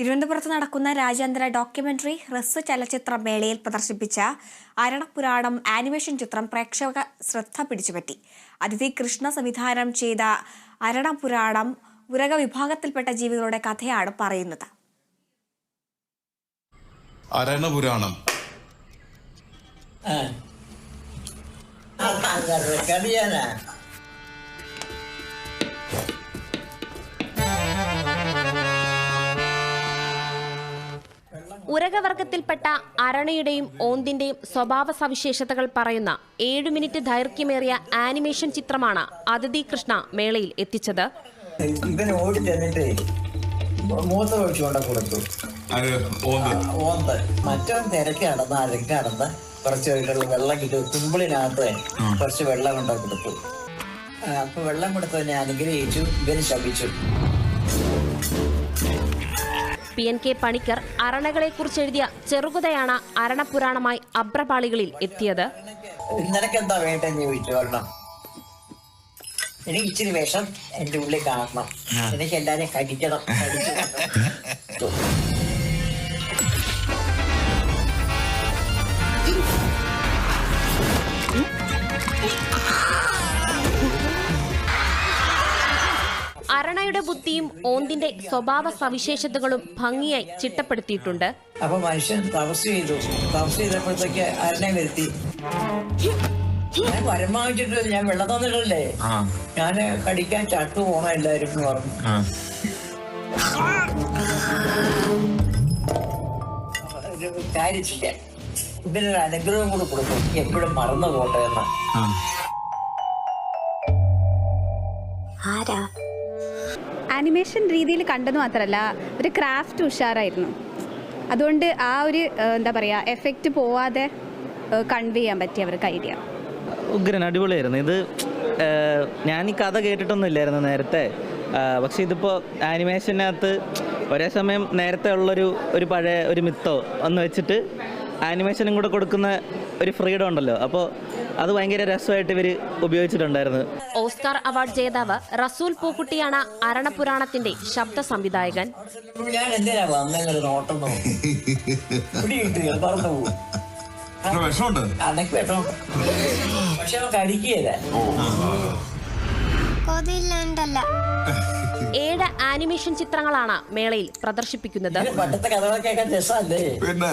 തിരുവനന്തപുരത്ത് നടക്കുന്ന രാജ്യാന്തര ഡോക്യുമെന്ററി ഹ്രസ്വ ചലച്ചിത്ര മേളയിൽ പ്രദർശിപ്പിച്ച അരണപുരാണം ആനിമേഷൻ ചിത്രം പ്രേക്ഷക ശ്രദ്ധ പിടിച്ചുപറ്റി. അതിഥി കൃഷ്ണ സംവിധാനം ചെയ്ത അരണപുരാണം ഉരക വിഭാഗത്തിൽപ്പെട്ട ജീവികളുടെ കഥയാണ് പറയുന്നത്. അരണപുരാണം കടിയാനാ ഉരകവർഗത്തിൽപ്പെട്ട അരണയുടെയും ഓന്തിന്റെയും സ്വഭാവ സവിശേഷതകൾ പറയുന്ന ഏഴു മിനിറ്റ് ദൈർഘ്യമേറിയ ആനിമേഷൻ ചിത്രമാണ് അതിഥി കൃഷ്ണ മേളയിൽ എത്തിച്ചത്. ഇവൻ ഓടി ചെന്നിട്ട് മൂത്ത ഒഴിച്ചു കൊണ്ട് കൊടുത്തു. ഓന്ത്. മറ്റവൻ തിരക്ക് നടന്ന് അരക്ക് നടന്ന് കുറച്ച് വെള്ളം കിട്ടും. കുമ്പിളിനകത്ത് കുറച്ച് വെള്ളം കൊണ്ട കൊടുത്തു. അപ്പൊ വെള്ളം കൊടുത്തതിനെ അനുഗ്രഹിച്ചു. ഇവന് ശപിച്ചു. പി എൻ കെ പണിക്കർ അരണകളെക്കുറിച്ച് എഴുതിയ ചെറുകഥയാണ് അരണപുരാണമായി അബ്രപാളികളിൽ എത്തിയത്. നിനക്കെന്താ വേണ്ടെന്ന് ചോദിച്ചു ഒരെണ്ണം എനിക്ക് ഇച്ചിരി വിഷം എന്റെ ഉള്ളിൽ കാണണം. എനിക്ക് എല്ലാരെയും കടിക്കണം. അരണയുടെ ബുദ്ധിയും ഓന്തിന്റെ സ്വഭാവ സവിശേഷതകളും ഭംഗിയായി ചിട്ടപ്പെടുത്തിയിട്ടുണ്ട്. അപ്പൊ മനുഷ്യൻ തപസ് ചെയ്തു. തപസ് ചെയ്തപ്പോഴത്തേക്ക് അരനെ വരുത്തി. ഞാൻ പരമാവച്ചിട്ട് ഞാൻ വെള്ളം തന്നിട്ടല്ലേ? ഞാൻ കടിക്കാൻ ചട്ടു പോണ എല്ലാരും പറഞ്ഞു. കാര്യത്തില്ല ഇതിനൊരു അനുഗ്രഹം കൂടി കൊടുക്കും. എപ്പോഴും മറന്നു പോട്ടെ എന്ന്. ആനിമേഷൻ രീതിയിൽ കണ്ടെന്ന് മാത്രമല്ല ഒരു ക്രാഫ്റ്റ് ഉഷാറായിരുന്നു. അതുകൊണ്ട് ആ ഒരു എന്താ പറയുക എഫക്റ്റ് പോവാതെ കൺവേ ചെയ്യാൻ പറ്റി അവർക്ക് ഐഡിയ ഉഗ്രൻ അടിപൊളിയായിരുന്നു. ഇത് ഞാൻ ഈ കഥ കേട്ടിട്ടൊന്നും ഇല്ലായിരുന്നു നേരത്തെ. പക്ഷേ ഇതിപ്പോൾ ആനിമേഷനകത്ത് ഒരേ സമയം നേരത്തെ ഉള്ളൊരു ഒരു പഴയ ഒരു മിത്തോ ഒന്ന് വെച്ചിട്ട് ആനിമേഷനും കൂടെ കൊടുക്കുന്ന ഒരു ഫ്രീഡം ഉണ്ടല്ലോ. അപ്പോൾ അത് ഭയങ്കര രസമായിട്ട് ഇവർ ഉപയോഗിച്ചിട്ടുണ്ടായിരുന്നു. ഓസ്കാർ അവാർഡ് ജേതാവ് റസൂൽ പൂക്കുട്ടിയാണ് അരണപുരാണത്തിന്റെ ശബ്ദ സംവിധായകൻ. ഏഴ് ആനിമേഷൻ ചിത്രങ്ങളാണ് മേളയിൽ പ്രദർശിപ്പിക്കുന്നത്. പിന്നെ?